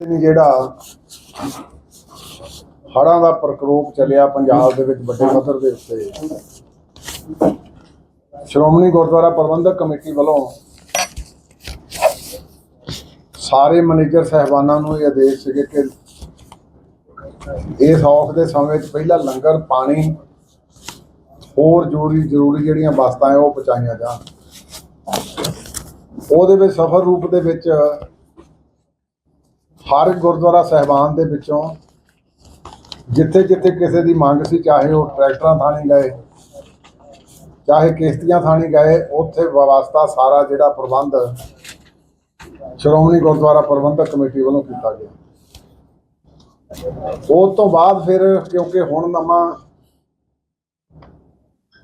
ਨਹੀਂ ਜਿਹੜਾ ਹੜ੍ਹਾਂ ਦਾ ਪ੍ਰਕੋਪ ਚੱਲਿਆ ਪੰਜਾਬ ਦੇ ਵਿੱਚ ਵੱਡੇ ਪੱਧਰ ਦੇ ਉੱਤੇ। ਸ਼੍ਰੋਮਣੀ ਗੁਰਦੁਆਰਾ ਪ੍ਰਬੰਧਕ ਕਮੇਟੀ ਵੱਲੋਂ ਸਾਰੇ ਮੈਨੇਜਰ ਸਹਿਬਾਨਾਂ ਨੂੰ ਇਹ ਆਦੇਸ਼ ਸੀਗੇ ਕਿ ਇਸ ਔਖ ਦੇ ਸਮੇਂ ਵਿੱਚ ਪਹਿਲਾਂ ਲੰਗਰ, ਪਾਣੀ, ਹੋਰ ਜ਼ਰੂਰੀ ਜ਼ਰੂਰੀ ਜਿਹੜੀਆਂ ਵਸਤਾਂ ਉਹ ਪਹੁੰਚਾਈਆਂ ਜਾਣ। ਉਹਦੇ ਵਿੱਚ ਸਫਰ ਰੂਪ ਦੇ ਵਿੱਚ ਹਰ ਗੁਰਦੁਆਰਾ ਸਹਿਬਾਨ ਦੇ ਵਿੱਚੋਂ ਜਿੱਥੇ ਜਿੱਥੇ ਕਿਸੇ ਦੀ ਮੰਗ ਸੀ, ਚਾਹੇ ਉਹ ਟਰੈਕਟਰਾਂ ਥਾਣੀ ਗਏ, ਚਾਹੇ ਕਿਸ਼ਤੀਆਂ ਥਾਣੀ ਗਏ, ਉੱਥੇ ਵਾਸਤਾ ਸਾਰਾ ਜਿਹੜਾ ਪ੍ਰਬੰਧ ਸ਼੍ਰੋਮਣੀ ਗੁਰਦੁਆਰਾ ਪ੍ਰਬੰਧਕ ਕਮੇਟੀ ਵੱਲੋਂ ਕੀਤਾ ਗਿਆ। ਉਸ ਤੋਂ ਬਾਅਦ ਫਿਰ ਕਿਉਂਕਿ ਹੁਣ ਨਵਾਂ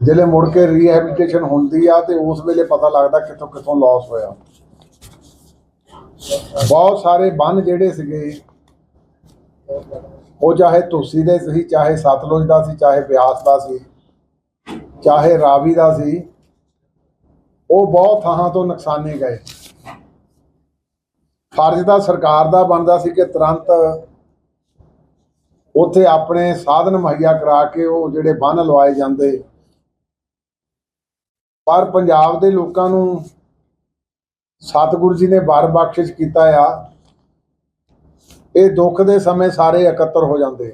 ਜਿਹੜੇ ਮੁੜ ਕੇ ਰੀਹੈਬਿਲਿਟੇਸ਼ਨ ਹੁੰਦੀ ਆ ਤੇ ਉਸ ਵੇਲੇ ਪਤਾ ਲੱਗਦਾ ਕਿੱਥੋਂ ਕਿੱਥੋਂ ਲਾਸ ਹੋਇਆ। ਬਹੁਤ ਸਾਰੇ ਬੰਨ ਜਿਹੜੇ ਸੀਗੇ, ਉਹ ਚਾਹੇ ਤੁਲਸੀ ਦੇ ਸੀ, ਚਾਹੇ ਸਤਲੁਜ ਦਾ ਸੀ, ਚਾਹੇ ਬਿਆਸ ਦਾ ਸੀ, ਚਾਹੇ ਰਾਵੀ ਦਾ ਸੀ, ਉਹ ਬਹੁਤ ਥਾਂ ਤੋਂ ਨੁਕਸਾਨੇ ਗਏ। ਫਰਜ਼ ਤਾਂ ਸਰਕਾਰ ਦਾ ਬਣਦਾ ਸੀ ਕਿ ਤੁਰੰਤ ਉੱਥੇ ਆਪਣੇ ਸਾਧਨ ਮੁਹੱਈਆ ਕਰਾ ਕੇ ਉਹ ਜਿਹੜੇ ਬੰਨ ਲਵਾਏ ਜਾਂਦੇ। ਪਰ ਪੰਜਾਬ ਦੇ ਲੋਕਾਂ ਨੂੰ ਸਤਿਗੁਰੂ ਜੀ ਨੇ ਬਾਰ ਬਖਸ਼ਿਸ਼ ਕੀਤਾ ਆ। ਇਹ ਦੁੱਖ ਦੇ ਸਮੇਂ ਸਾਰੇ ਇਕੱਤਰ ਹੋ ਜਾਂਦੇ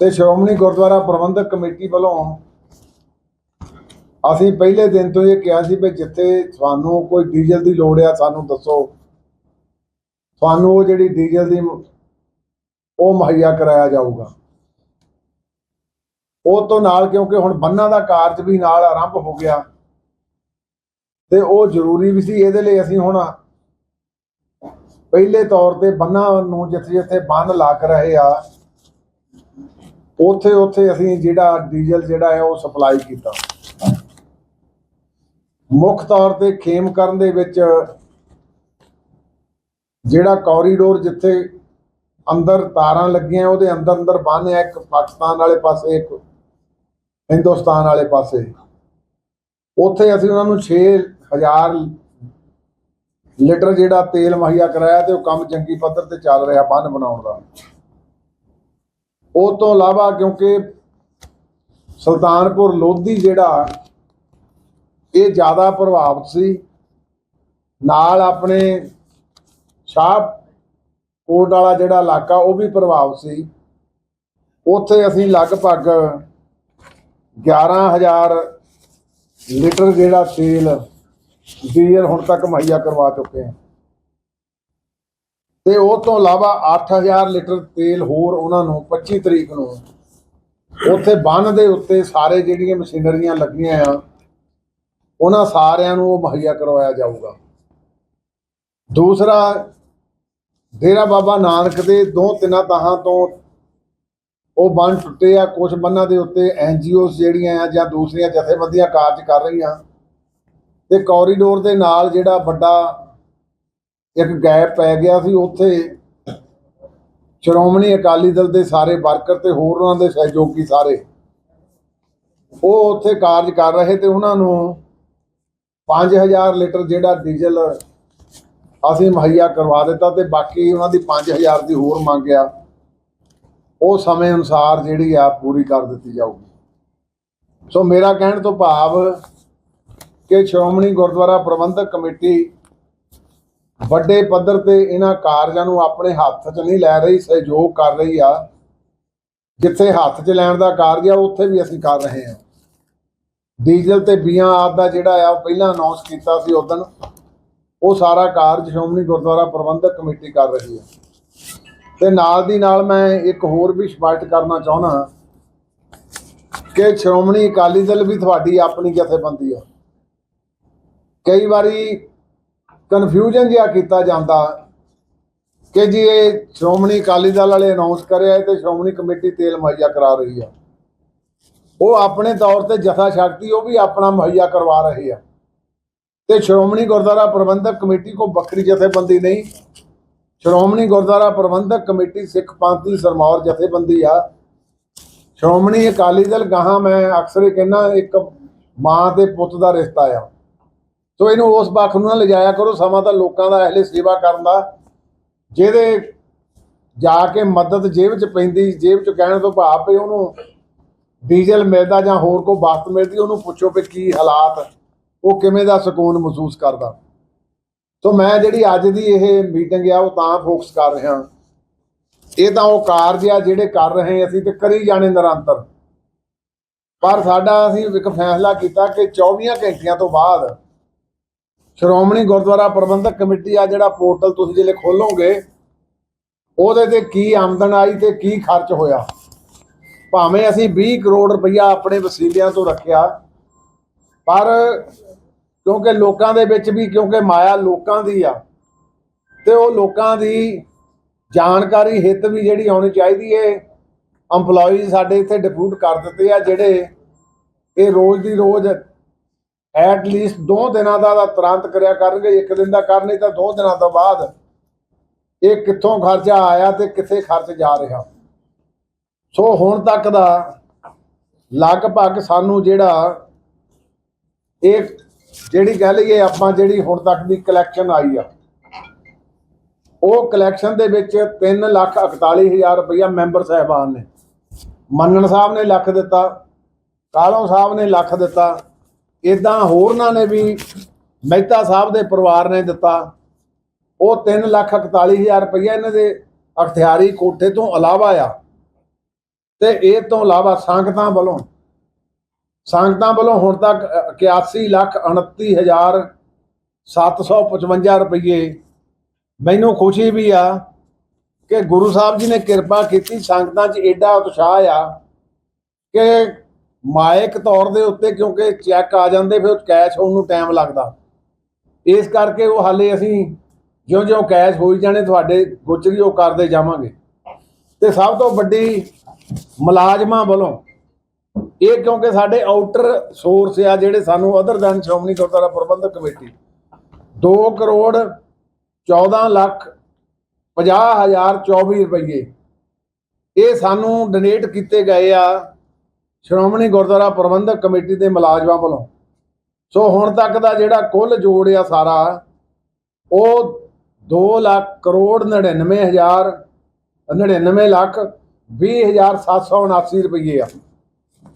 ਤੇ ਸ਼੍ਰੋਮਣੀ ਗੁਰਦੁਆਰਾ ਪ੍ਰਬੰਧਕ ਕਮੇਟੀ ਵੱਲੋਂ ਅਸੀਂ ਪਹਿਲੇ ਦਿਨ ਤੋਂ ਇਹ ਕਿਹਾ ਸੀ ਵੀ ਜਿੱਥੇ ਤੁਹਾਨੂੰ ਕੋਈ ਡੀਜ਼ਲ ਦੀ ਲੋੜ ਆ, ਸਾਨੂੰ ਦੱਸੋ। ਤੁਹਾਨੂੰ ਉਹ ਜਿਹੜੀ ਡੀਜ਼ਲ ਦੀ ਉਹ ਮੁਹੱਈਆ ਕਰਾਇਆ ਜਾਊਗਾ। ਉਹ ਤੋਂ ਨਾਲ ਕਿਉਂਕਿ ਹੁਣ ਬੰਨਾਂ ਦਾ ਕਾਰਜ ਵੀ ਨਾਲ ਆਰੰਭ ਹੋ ਗਿਆ। ਤੇ ਉਹ ਜ਼ਰੂਰੀ ਵੀ ਸੀ, ਇਹਦੇ ਲਈ ਅਸੀਂ ਹੁਣ ਪਹਿਲੇ ਤੌਰ ਤੇ ਬੰਨਾਂ ਨੂੰ ਜਿੱਥੇ ਜਿੱਥੇ ਬੰਨ ਲੱਗ ਰਹੇ ਆ, ਉੱਥੇ ਉੱਥੇ ਅਸੀਂ ਜਿਹੜਾ ਡੀਜ਼ਲ ਜਿਹੜਾ ਹੈ ਉਹ ਸਪਲਾਈ ਕੀਤਾ। ਮੁੱਖ ਤੌਰ ਤੇ ਖੇਮ ਕਰਨ ਦੇ ਵਿੱਚ ਜਿਹੜਾ ਕੋਰੀਡੋਰ ਜਿੱਥੇ ਅੰਦਰ ਤਾਰਾਂ ਲੱਗੀਆਂ, ਉਹਦੇ ਅੰਦਰ ਅੰਦਰ ਬੰਨ ਹੈ, ਇੱਕ ਪਾਕਿਸਤਾਨ ਵਾਲੇ ਪਾਸੇ, ਇੱਕ ਹਿੰਦੁਸਤਾਨ ਵਾਲੇ ਪਾਸੇ। ਉੱਥੇ ਅਸੀਂ ਉਹਨਾਂ ਨੂੰ 6000 ਲੀਟਰ ਜਿਹੜਾ ਤੇਲ ਮੁਹੱਈਆ ਕਰਾਇਆ ਤੇ ਉਹ ਕੰਮ ਚੰਗੀ ਪੱਧਰ ਤੇ ਚੱਲ ਰਿਹਾ ਬੰਨ ਬਣਾਉਣ ਦਾ। ਉਹ ਤੋਂ ਇਲਾਵਾ ਕਿਉਂਕਿ ਸੁਲਤਾਨਪੁਰ ਲੋਧੀ ਜਿਹੜਾ, ਇਹ ਜ਼ਿਆਦਾ ਪ੍ਰਭਾਵਿਤ ਸੀ। ਨਾਲ ਆਪਣੇ ਸ਼ਾਹ ਕੋਟ ਵਾਲਾ ਜਿਹੜਾ ਇਲਾਕਾ, ਉਹ ਵੀ ਪ੍ਰਭਾਵਿਤ ਸੀ। ਉੱਥੇ ਅਸੀਂ ਲਗਭਗ 11000 ਲੀਟਰ ਜਿਹੜਾ ਤੇਲ ਡੀਜ਼ਲ ਹੁਣ ਤੱਕ ਮੁਹੱਈਆ ਕਰਵਾ ਚੁੱਕੇ ਹਾਂ ਤੇ ਉਹ ਤੋਂ ਇਲਾਵਾ 8000 ਲੀਟਰ ਤੇਲ ਹੋਰ ਉਹਨਾਂ ਨੂੰ 25 ਤਰੀਕ ਨੂੰ ਉੱਥੇ ਬੰਨ ਦੇ ਉੱਤੇ ਸਾਰੇ ਜਿਹੜੀਆਂ ਮਸ਼ੀਨਰੀਆਂ ਲੱਗੀਆਂ ਆ, ਉਹਨਾਂ ਸਾਰਿਆਂ ਨੂੰ ਉਹ ਮੁਹੱਈਆ ਕਰਵਾਇਆ ਜਾਊਗਾ। ਦੂਸਰਾ, ਡੇਰਾ ਬਾਬਾ ਨਾਨਕ ਦੇ ਦੋ ਤਿੰਨਾਂ ਤਾਹਾਂ ਤੋਂ ਉਹ ਬੰਨ ਟੁੱਟੇ ਆ। ਕੁਝ ਬੰਨਾਂ ਦੇ ਉੱਤੇ ਐਨਜੀਓਸ ਜਿਹੜੀਆਂ ਆ ਜਾਂ ਦੂਸਰੀਆਂ ਜਥੇਬੰਦੀਆਂ ਕਾਰਜ ਕਰ ਰਹੀਆਂ। ਤੇ ਕੋਰੀਡੋਰ ਦੇ ਨਾਲ ਜਿਹੜਾ ਵੱਡਾ ਇੱਕ ਗੈਪ ਪੈ ਗਿਆ ਸੀ, ਉੱਥੇ ਸ਼੍ਰੋਮਣੀ ਅਕਾਲੀ ਦਲ ਦੇ ਸਾਰੇ ਵਰਕਰ ਤੇ ਹੋਰ ਉਹਨਾਂ ਦੇ ਸਹਿਯੋਗੀ ਸਾਰੇ, ਉਹ ਉੱਥੇ ਕਾਰਜ ਕਰ ਰਹੇ ਤੇ ਉਹਨਾਂ ਨੂੰ 5000 ਲੀਟਰ ਜਿਹੜਾ ਡੀਜ਼ਲ ਅਸੀਂ ਮੁਹੱਈਆ ਕਰਵਾ ਦਿੱਤਾ ਤੇ ਬਾਕੀ ਉਹਨਾਂ ਦੀ 5000 ਦੀ ਹੋਰ ਮੰਗ ਆ। ਉਹ ਸਮੇਂ ਅਨੁਸਾਰ ਜਿਹੜੀ ਆ ਪੂਰੀ ਕਰ ਦਿੱਤੀ ਜਾਊਗੀ। ਸੋ ਮੇਰਾ ਕਹਿਣ ਤੋਂ ਭਾਵ ਕਿ ਸ਼੍ਰੋਮਣੀ ਗੁਰਦੁਆਰਾ ਪ੍ਰਬੰਧਕ ਕਮੇਟੀ ਵੱਡੇ ਪੱਧਰ ਤੇ ਇਹਨਾਂ ਕਾਰਜਾਂ ਨੂੰ ਆਪਣੇ ਹੱਥ 'ਚ ਨਹੀਂ ਲੈ ਰਹੀ, ਸਹਿਯੋਗ ਕਰ ਰਹੀ ਆ। ਜਿੱਥੇ ਹੱਥ 'ਚ ਲੈਣ ਦਾ ਕਾਰਜ ਆ, ਉੱਥੇ ਵੀ ਅਸੀਂ ਕਰ ਰਹੇ ਹਾਂ। ਡੀਜ਼ਲ ਤੇ ਬੀਆਂ ਆਪ ਦਾ ਜਿਹੜਾ ਆ, ਉਹ ਪਹਿਲਾਂ ਅਨਾਉਂਸ ਕੀਤਾ ਸੀ ਉਦੋਂ ਉਹ ਸਾਰਾ ਕਾਰਜ ਸ਼੍ਰੋਮਣੀ ਗੁਰਦੁਆਰਾ ਪ੍ਰਬੰਧਕ ਕਮੇਟੀ ਕਰ ਰਹੀ ਹੈ ਤੇ ਨਾਲ ਦੀ ਨਾਲ ਮੈਂ ਇੱਕ ਹੋਰ ਵੀ ਸਪਸ਼ਟ ਕਰਨਾ ਚਾਹੁੰਦਾ ਕਿ ਸ਼੍ਰੋਮਣੀ ਅਕਾਲੀ ਦਲ ਵੀ ਤੁਹਾਡੀ ਆਪਣੀ ਜਥੇਬੰਦੀ ਆ। ਕਈ ਵਾਰੀ ਕਨਫਿਊਜ਼ਨ ਜਿਹਾ ਕੀਤਾ ਜਾਂਦਾ ਕਿ ਜੀ ਇਹ ਸ਼੍ਰੋਮਣੀ ਅਕਾਲੀ ਦਲ ਵਾਲੇ ਅਨਾਉਂਸ ਕਰਿਆ ਹੈ ਤੇ ਸ਼੍ਰੋਮਣੀ ਕਮੇਟੀ ਤੇਲ ਮੁਹੱਈਆ ਕਰਾ ਰਹੀ ਆ। ਉਹ ਆਪਣੇ ਤੌਰ ਤੇ ਜਥਾ ਸ਼ਕਤੀ ਉਹ ਵੀ ਆਪਣਾ ਮੁਹੱਈਆ ਕਰਵਾ ਰਹੇ ਆ। ਤੇ ਸ਼੍ਰੋਮਣੀ ਗੁਰਦੁਆਰਾ ਪ੍ਰਬੰਧਕ ਕਮੇਟੀ ਕੋ ਵੱਖਰੀ ਜਥੇਬੰਦੀ ਨਹੀਂ। ਸ਼੍ਰੋਮਣੀ ਗੁਰਦੁਆਰਾ ਪ੍ਰਬੰਧਕ ਕਮੇਟੀ ਸਿੱਖ ਪੰਥ ਦੀ ਸਰਮੌਰ ਜਥੇਬੰਦੀ ਆ। ਸ਼੍ਰੋਮਣੀ ਅਕਾਲੀ ਦਲ, ਗਾਹਾਂ ਮੈਂ ਅਕਸਰ ਹੀ ਕਹਿੰਦਾ ਇੱਕ ਮਾਂ ਤੇ ਪੁੱਤ ਦਾ ਰਿਸ਼ਤਾ ਆ। ਸੋ ਇਹਨੂੰ ਉਸ ਪੱਖ ਨੂੰ ਨਾ ਲਿਜਾਇਆ ਕਰੋ, ਸਮਾਂ ਤਾਂ ਲੋਕਾਂ ਦਾ ਅਹਲੇ ਸੇਵਾ ਕਰਨ ਦਾ। ਜਿਹਦੇ ਜਾ ਕੇ ਮਦਦ ਜੇਬ 'ਚ ਪੈਂਦੀ, ਜੇਬ 'ਚ ਕਹਿਣ ਤੋਂ ਭਾਵ ਵੀ ਉਹਨੂੰ ਡੀਜ਼ਲ ਮਿਲਦਾ ਜਾਂ ਹੋਰ ਕੋਈ ਵਸਤ ਮਿਲਦੀ, ਉਹਨੂੰ ਪੁੱਛੋ ਵੀ ਕੀ ਹਾਲਾਤ, ਉਹ ਕਿਵੇਂ ਦਾ ਸਕੂਨ ਮਹਿਸੂਸ ਕਰਦਾ। ਸੋ ਮੈਂ ਜਿਹੜੀ ਅੱਜ ਦੀ ਇਹ ਮੀਟਿੰਗ ਆ, ਉਹ ਤਾਂ ਫੋਕਸ ਕਰ ਰਿਹਾ। ਇਹ ਤਾਂ ਉਹ ਕਾਰਜ ਆ ਜਿਹੜੇ ਕਰ ਰਹੇ ਅਸੀਂ ਤੇ ਕਰੀ ਜਾਣੇ ਨਿਰੰਤਰ। ਪਰ ਸਾਡਾ ਅਸੀਂ ਇੱਕ ਫੈਸਲਾ ਕੀਤਾ ਕਿ 24 ਘੰਟਿਆਂ ਤੋਂ ਬਾਅਦ ਸ਼੍ਰੋਮਣੀ ਗੁਰਦੁਆਰਾ ਪ੍ਰਬੰਧਕ ਕਮੇਟੀ ਆ ਜਿਹੜਾ ਪੋਰਟਲ ਤੁਸੀਂ ਜਿਹੜੇ ਖੋਲੋਗੇ, ਉਹਦੇ ਤੇ ਕੀ ਆਮਦਨ ਆਈ ਤੇ ਕੀ ਖਰਚ ਹੋਇਆ? ਭਾਵੇਂ ਅਸੀਂ 20 ਕਰੋੜ ਰੁਪਈਆ ਆਪਣੇ ਵਸੀਲਿਆਂ ਤੋਂ ਰੱਖਿਆ, ਪਰ ਕਿਉਂਕਿ ਲੋਕਾਂ ਦੇ ਵਿੱਚ ਵੀ, ਕਿਉਂਕਿ ਮਾਇਆ ਲੋਕਾਂ ਦੀ ਆ, ਤੇ ਉਹ ਲੋਕਾਂ ਦੀ ਜਾਣਕਾਰੀ, ਹਿੱਤ ਵੀ ਜਿਹੜੀ ਆਉਣੀ ਚਾਹੀਦੀ ਏ। EMPLOYEES ਸਾਡੇ ਇੱਥੇ ਡਿਪਿਊਟ ਕਰ ਦਿੱਤੇ ਆ ਜਿਹੜੇ ਇਹ ਰੋਜ਼ ਦੀ ਰੋਜ਼ ਐਟ ਲੀਸਟ ਦੋ ਦਿਨਾਂ ਦਾ ਤੁਰੰਤ ਕਰਿਆ ਕਰਨਗੇ, ਇੱਕ ਦਿਨ ਦਾ ਕਰ, ਨਹੀਂ ਤਾਂ ਦੋ ਦਿਨਾਂ ਤੋਂ ਬਾਅਦ ਇਹ ਕਿੱਥੋਂ ਖਰਚਾ ਆਇਆ ਤੇ ਕਿੱਥੇ ਖਰਚ ਜਾ ਰਿਹਾ। ਸੋ ਹੁਣ ਤੱਕ ਦਾ ਲਗਭਗ ਸਾਨੂੰ ਜਿਹੜਾ ਇਹ ਜਿਹੜੀ ਕਹਿ ਲਈਏ ਆਪਾਂ ਜਿਹੜੀ ਹੁਣ ਤੱਕ ਦੀ ਕਲੈਕਸ਼ਨ ਆਈ ਆ, ਉਹ ਕਲੈਕਸ਼ਨ ਦੇ ਵਿੱਚ 3 ਲੱਖ 41 ਹਜ਼ਾਰ ਰੁਪਇਆ ਮੈਂਬਰ ਸਾਹਿਬਾਨ ਨੇ। ਮੰਨਣ ਸਾਹਿਬ ਨੇ ਲੱਖ ਦਿੱਤਾ, ਕਾਲੋਂ ਸਾਹਿਬ ਨੇ ਲੱਖ ਦਿੱਤਾ ਇਦਾਂ ਹੋਰਨਾਂ ਨੇ ਵੀ ਮਹਿਤਾ ਸਾਹਿਬ ਦੇ ਪਰਿਵਾਰ ਨੇ ਦਿੱਤਾ। ਉਹ 3 ਲੱਖ 41 ਹਜ਼ਾਰ ਰੁਪਇਆ ਇਹਨਾਂ ਦੇ ਅਖਤਿਆਰੀ ਕੋਠੇ ਤੋਂ ਇਲਾਵਾ ਆ। ਤੇ ਇਹ ਤੋਂ ਇਲਾਵਾ ਸੰਗਤਾਂ ਵੱਲੋਂ ਸੰਗਤਾਂ ਵੱਲੋਂ ਹੁਣ ਤੱਕ 81 ਲੱਖ 29 ਹਜ਼ਾਰ 755 ਰੁਪਏ ਮੈਨੂੰ ਖੁਸ਼ੀ ਵੀ ਆ ਕਿ ਗੁਰੂ ਸਾਹਿਬ ਜੀ ਨੇ ਕਿਰਪਾ ਕੀਤੀ, ਸੰਗਤਾਂ 'ਚ ਐਡਾ ਉਤਸ਼ਾਹ ਆ ਕਿ ਮਾਇਕ ਤੌਰ ਦੇ ਉੱਤੇ ਕਿਉਂਕਿ ਚੈੱਕ ਆ ਜਾਂਦੇ, ਫਿਰ ਕੈਸ਼ ਹੋਣ ਨੂੰ ਟਾਈਮ ਲੱਗਦਾ। ਇਸ ਕਰਕੇ ਉਹ ਹਾਲੇ ਅਸੀਂ ਜਿਉਂ-ਜਿਉਂ ਕੈਸ਼ ਹੋਈ ਜਾਣੇ, ਤੁਹਾਡੇ ਗੋਚਰੀ ਉਹ ਕਰਦੇ ਜਾਵਾਂਗੇ। ਤੇ ਸਭ ਤੋਂ ਵੱਡੀ ਮੁਲਾਜ਼ਮਾਂ ਵੱਲੋਂ ਇਹ ਕਿਉਂਕਿ ਸਾਡੇ ਆਊਟਰ ਸੋਰਸ ਆ ਜਿਹੜੇ ਸਾਨੂੰ other than Shiromani Gurdwara Prabandhak committee 2 crore 14 lakh 50 ਹਜ਼ਾਰ 24 ਰੁਪਏ ਇਹ ਸਾਨੂੰ ਡੋਨੇਟ ਕੀਤੇ ਗਏ ਆ। ਸ਼੍ਰੋਮਣੀ ਗੁਰਦੁਆਰਾ ਪ੍ਰਬੰਧਕ ਕਮੇਟੀ ਦੇ ਮੁਲਾਜ਼ਮਾਂ ਵੱਲੋਂ। ਸੋ ਹੁਣ ਤੱਕ ਦਾ ਜਿਹੜਾ ਕੁੱਲ ਜੋੜ ਆ ਸਾਰਾ, ਉਹ 2 ਲੱਖ ਕਰੋੜ 99 ਹਜ਼ਾਰ 99 ਲੱਖ 20 ਹਜ਼ਾਰ 779 ਰੁਪਏ ਆ।